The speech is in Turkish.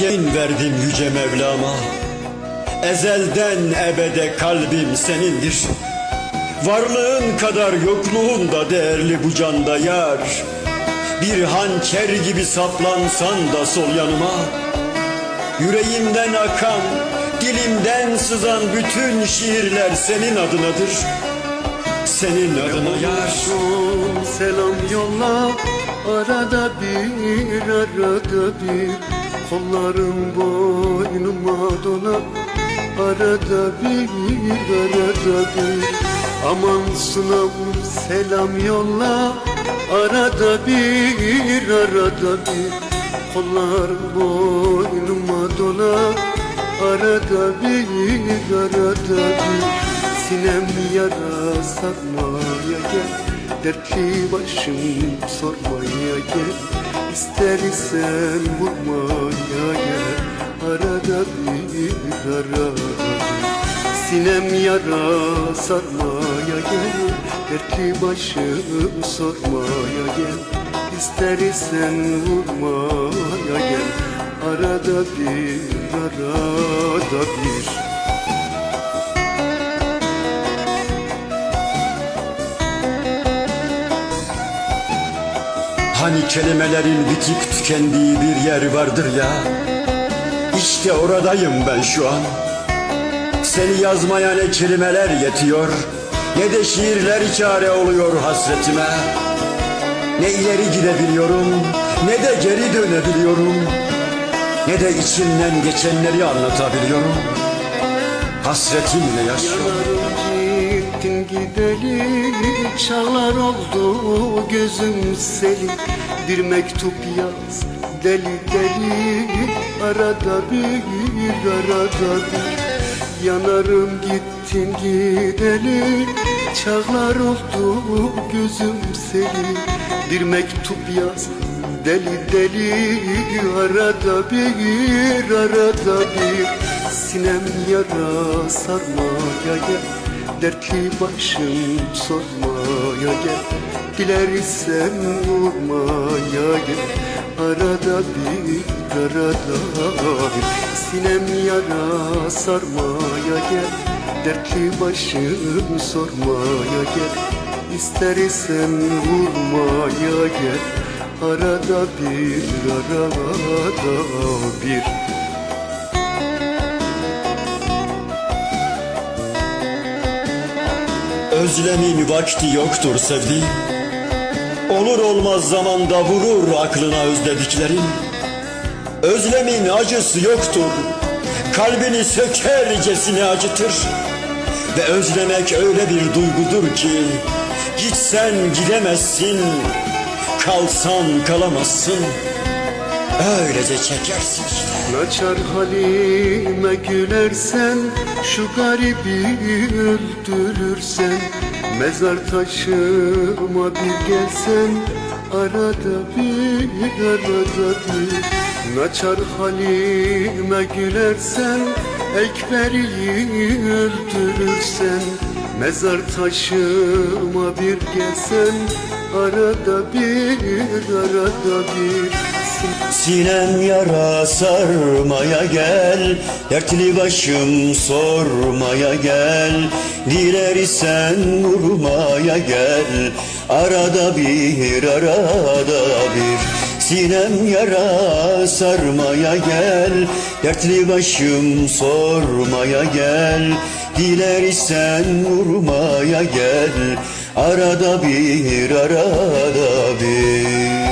Yemin verdim yüce Mevlam'a. Ezelden ebede kalbim senindir. Varlığın kadar yokluğun da değerli bu canda yar. Bir hançer gibi saplansan da sol yanıma. Yüreğimden akan, dilimden sızan bütün şiirler senin adınadır. Senin adına yar. selam yolla. Arada bir arada bir Kollarım boynuma dola Arada bir arada bir. Aman sunam selam yolla. Arada bir arada bir. Kollarım boynuma dola Arada bir arada bir. Sinem yara sarmaya gel. Dertli başım sormaya gel İstersen vurmaya gel Arada bir arada Sinem yara sarmaya gel Dertli başım sormaya gel. İstersen vurmaya gel Arada bir arada bir Hani kelimelerin bitip tükendiği bir yer vardır ya. İşte oradayım ben şu an. Seni yazmaya ne kelimeler yetiyor Ne de şiirler çare oluyor hasretime. Ne ileri gidebiliyorum Ne de geri dönebiliyorum. Ne de içimden geçenleri anlatabiliyorum. Hasretimle yaşıyorum Gittin gideli Çağlar oldu gözüm seli. Bir mektup yaz deli deli Arada bir arada bir. Yanarım gittin gideli Çağlar oldu gözüm seli. Bir mektup yaz deli deli Arada bir arada bir. Sinem yara sarmaya gel Dertli başım sormaya gel. Dilersen vurmaya gel. Arada bir arada bir Sinem yara sarmaya gel. Dertli başım sormaya gel. İstersen vurmaya gel. Arada bir arada bir Özlemin vakti yoktur sevdiğim Olur olmaz zamanda vurur aklına özlediklerin. Özlemin acısı yoktur Kalbini sökercesine acıtır. Ve özlemek öyle bir duygudur ki Gitsen gidemezsin Kalsan kalamazsın Öylece çekersin işte. Naçar halime gülersen Şu garibi öldürürsen Mezar taşıma bir gelsen Arada bir arada bir. Naçar halime gülersen Ekberi'yi öldürürsen Mezar taşıma bir gelsen Arada bir arada bir Sinem yara sarmaya gel Dertli başım sormaya gel. Dilersen vurmaya gel Arada bir arada bir. Sinem yara sarmaya gel Dertli başım sormaya gel. Dilersen vurmaya gel Arada bir arada bir